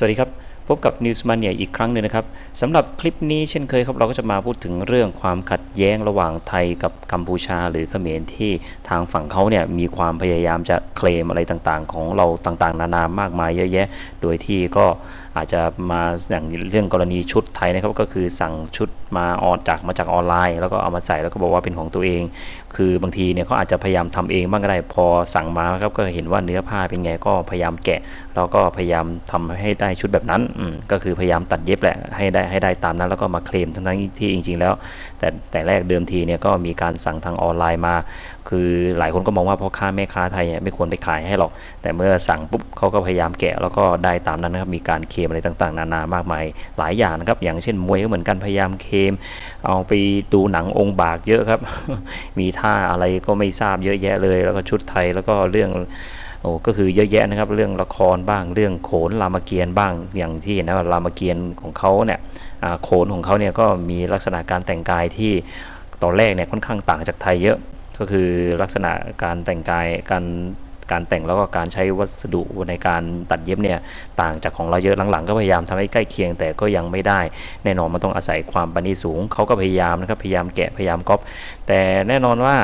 สวัสดีครับ พบกับ News Mania อีกครั้งหนึ่งนะครับสำหรับคลิปนี้เช่นเคยครับ เราก็จะมาพูดถึงเรื่องความขัดแย้งระหว่างไทยกับกัมพูชา หรือเขมรที่ทางฝั่งเขาเนี่ยมีความพยายามจะเคลมอะไรต่างๆ ของเราต่างๆ นานามากมายเยอะแยะ โดยที่ก็ อาจจะมาอย่างเรื่องกรณีชุดไทยนะครับก็คือสั่งชุดมาออนจากมาจากออนไลน์ แล้วก็เอามาใส่แล้วก็บอกว่าเป็นของตัวเอง คือบางทีเนี่ยเขาอาจจะพยายามทำเองบ้างก็ได้พอสั่งมาครับก็เห็นว่าเนื้อผ้าเป็นไงก็พยายามแกะ แล้วก็พยายามทำให้ได้ชุดแบบนั้นก็คือพยายามตัดเย็บแหละให้ได้ให้ได้ตามนั้นแล้วก็มาเคลมทั้งๆที่จริง ๆ แล้ว แต่แต่แรกเดิมทีเนี่ยก็มีการสั่งทางออนไลน์มา คือหลายคนก็มองว่าพ่อค้าแม่ค้าไทยเนี่ยไม่ควรไปขายให้หรอก แต่เมื่อสั่งปุ๊บเขาก็พยายามแกะแล้วก็ได้ตามนั้นนะครับมีการเคลมอะไรต่างๆ นานามากมายหลายอย่างนะครับ อย่างเช่นมวยก็เหมือนกันพยายามเคม เอาไปดูหนังองค์บากเยอะครับ มีท่าอะไรก็ไม่ทราบเยอะแยะเลย แล้วก็ชุดไทยแล้วก็เรื่องโอ้ก็คือเยอะแยะนะครับเรื่องละครบ้างเรื่องโขนรามเกียรติ์บ้างอย่างที่เห็นนะรามเกียรติ์ของเขาเนี่ยโขนของเขาเนี่ยก็มีลักษณะการแต่งกายที่ตอนแรกเนี่ยค่อนข้างต่างจากไทยเยอะก็คือลักษณะการแต่งกายการ การแต่งแล้วก็การใช้วัสดุในการตัดเย็บเนี่ยต่างจากของเราเยอะหลังๆ ก็พยายามทำให้ใกล้เคียงแต่ก็ยังไม่ได้ แน่นอนมันต้องอาศัยความประณีตสูงเขาก็พยายามนะครับพยายามแกะพยายามก๊อปแต่แน่นอนว่า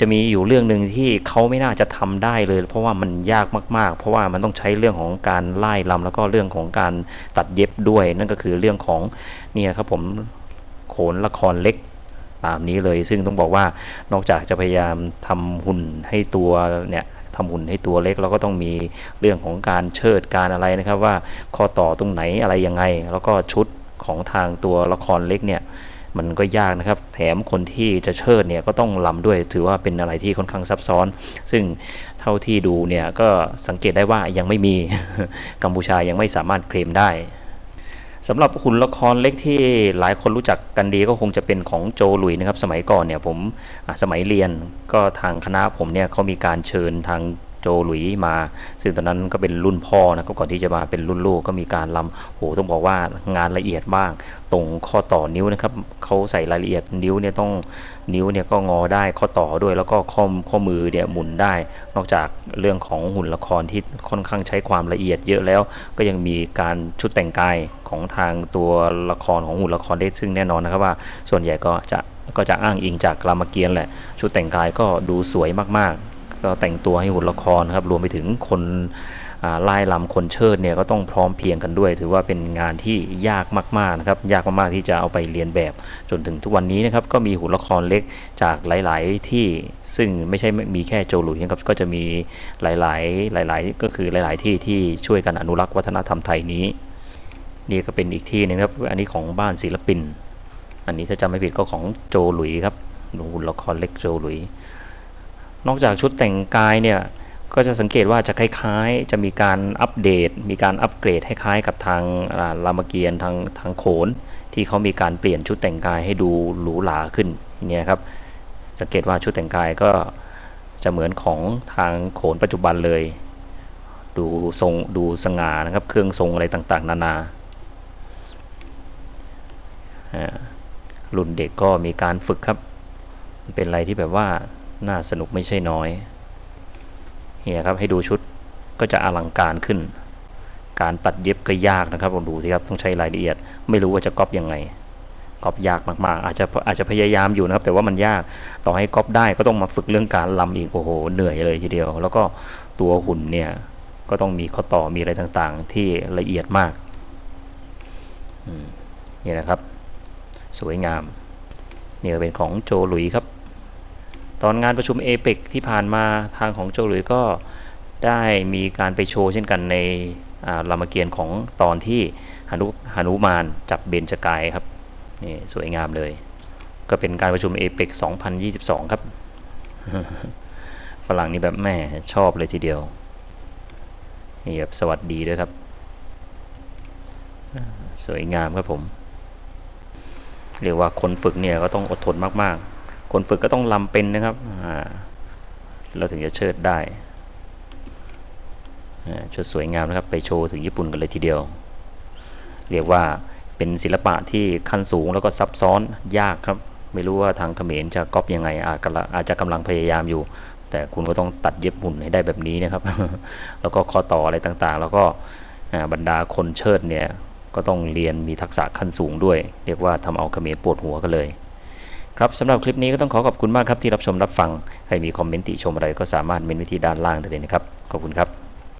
จะมีอยู่เรื่องหนึ่งที่เขาไม่น่าจะทำได้เลย เพราะว่ามันยากมากๆ เพราะว่ามันต้องใช้เรื่องของการไล่ลำแล้วก็เรื่องของการตัดเย็บด้วย นั่นก็คือเรื่องของเนี่ยครับผมโขนละครเล็กตามนี้เลย ซึ่งต้องบอกว่านอกจากจะพยายามทำหุ่นให้ตัวเนี่ย ทำหุ่นให้ตัวเล็กแล้วก็ต้องมีเรื่องของการเชิดการอะไรนะครับ ว่าข้อต่อตรงไหนอะไรยังไง แล้วก็ชุดของทางตัวละครเล็กเนี่ยมันก็ยากนะครับ แถมคนที่จะเชิดเนี่ยก็ต้องลำด้วย ถือว่าเป็นอะไรที่ค่อนข้างซับซ้อน ซึ่งเท่าที่ดูเนี่ยก็สังเกตได้ว่ายังไม่มีกัมพูชายังไม่สามารถเคลมได้ สำหรับหุ่นละครเล็กที่หลายคนรู้จักกันดีก็คงจะเป็นของโจลุยนะครับ สมัยก่อนเนี่ยผมสมัยเรียนก็ทางคณะผมเนี่ยเขามีการเชิญทาง โจหลุยมา ซึ่งตอนนั้นก็เป็นรุ่นพ่อนะก็ก่อนที่จะมาเป็นรุ่นลูกก็มีการลำโหต้องบอกว่างานละเอียดบ้าง ตรงข้อต่อนิ้วนะครับเขาใส่รายละเอียดนิ้วเนี่ยต้องนิ้วเนี่ยก็งอได้ข้อต่อด้วยแล้วก็ข้อข้อมือเนี่ยหมุนได้ นอกจากเรื่องของหุ่นละครที่ค่อนข้างใช้ความละเอียดเยอะแล้ว ก็ยังมีการชุดแต่งกายของทางตัวละครของหุ่นละครได้ซึ่งแน่นอนนะครับว่า ส่วนใหญ่ก็จะก็จะอ้างอิงจากรามเกียรติ์แหละ ชุดแต่งกายก็ดูสวยมากๆ ก็แต่งตัวให้หุ่นละครครับรวมไปถึงคนอ่าไล่ลำคนเชิดเนี่ยก็ต้องพร้อมเพรียงกันด้วย ถือว่าเป็นงานที่ยากมากๆนะครับยากมากๆที่จะเอาไปเรียนแบบจนถึงทุกวันนี้นะครับก็มีหุ่นละครเล็กจากหลาย ๆ ที่ซึ่งไม่ใช่มีแค่โจหลุยนะครับก็จะมีหลาย ๆ หลาย ๆ ก็คือหลาย ๆ ที่ที่ช่วยกันอนุรักษ์วัฒนธรรมไทยนี้นี่ก็เป็นอีกที่หนึงครับอันนี้ของบ้านศิลปิน อันนี้ถ้าจำไม่ผิดก็ของโจหลุยครับดูละครเล็กโจหลุย นอกจากชุดแต่งกายเนี่ยก็จะสังเกตว่าจะคล้ายๆ จะมีการอัปเดต มีการอัปเกรดให้คล้ายกับทางรามเกียรติ์ทางทางโขน ที่เขามีการเปลี่ยนชุดแต่งกายให้ดูหรูหราขึ้นเนี่ยครับสังเกตว่าชุดแต่งกายก็จะเหมือนของทางโขนปัจจุบันเลย ดูทรงดูสง่านะครับ เครื่องทรงอะไรต่างๆ นานาอ่ารุ่นเด็กก็มีการฝึกครับ เป็นอะไรที่แบบว่า น่าสนุกไม่ใช่น้อยเนี่ยครับให้ดูชุดก็จะอลังการขึ้น การตัดเย็บก็ยากนะครับลองดูสิครับต้องใช้รายละเอียด ไม่รู้ว่าจะก๊อปยังไงก๊อปยากมากๆ อาจจะอาจจะพยายามอยู่นะครับแต่ว่ามันยากต่อให้ก๊อปได้ก็ต้องมาฝึกเรื่องการลำอีกโอ้โหเหนื่อยเลยทีเดียว แล้วก็ตัวหุ่นเนี่ยก็ต้องมีข้อต่อมีอะไรต่างๆ ที่ละเอียดมากนี่นะครับ สวยงามเนี่ยเป็นของโจหลุยครับ ตอนงานประชุมเอเปกที่ผ่านมาทางของโจหลุยก็ได้มีการไปโชว์เช่นกันในรามเกียรติ์ของตอนที่หนุหนุมานจับเบญจกายครับนี่สวยงามเลย ก็เป็นการประชุมเอเปก2022 ครับ ฝรั่งนี่แบบแม่ชอบเลยทีเดียว นี่แบบสวัสดีด้วยครับ สวยงามครับผม เรียกว่าคนฝึกเนี่ยก็ต้องอดทนมาก ๆ คนฝึกก็ต้องลำเป็นนะครับเราถึงจะเชิดได้ชุดสวยงามนะครับ ไปโชว์ถึงญี่ปุ่นกันเลยทีเดียว เรียกว่าเป็นศิลปะที่ขั้นสูงแล้วก็ซับซ้อนยากครับ ไม่รู้ว่าทางเขมรจะก๊อปยังไงอาจจะกำลังพยายามอยู่ แต่คุณก็ต้องตัดเย็บหุ่นให้ได้แบบนี้นะครับ แล้วก็ข้อต่ออะไรต่างๆ แล้วก็บรรดาคนเชิดเนี่ยก็ต้องเรียนมีทักษะขั้นสูงด้วย เรียกว่าทำเอาเขมรปวดหัวกันเลย ครับสำหรับคลิปนี้ก็ต้องขอขอบคุณมากครับที่รับชมรับฟัง ใครมีคอมเมนต์ติชมอะไรก็สามารถเมนไว้ที่ด้านล่างได้เลยนะครับ ขอบคุณครับ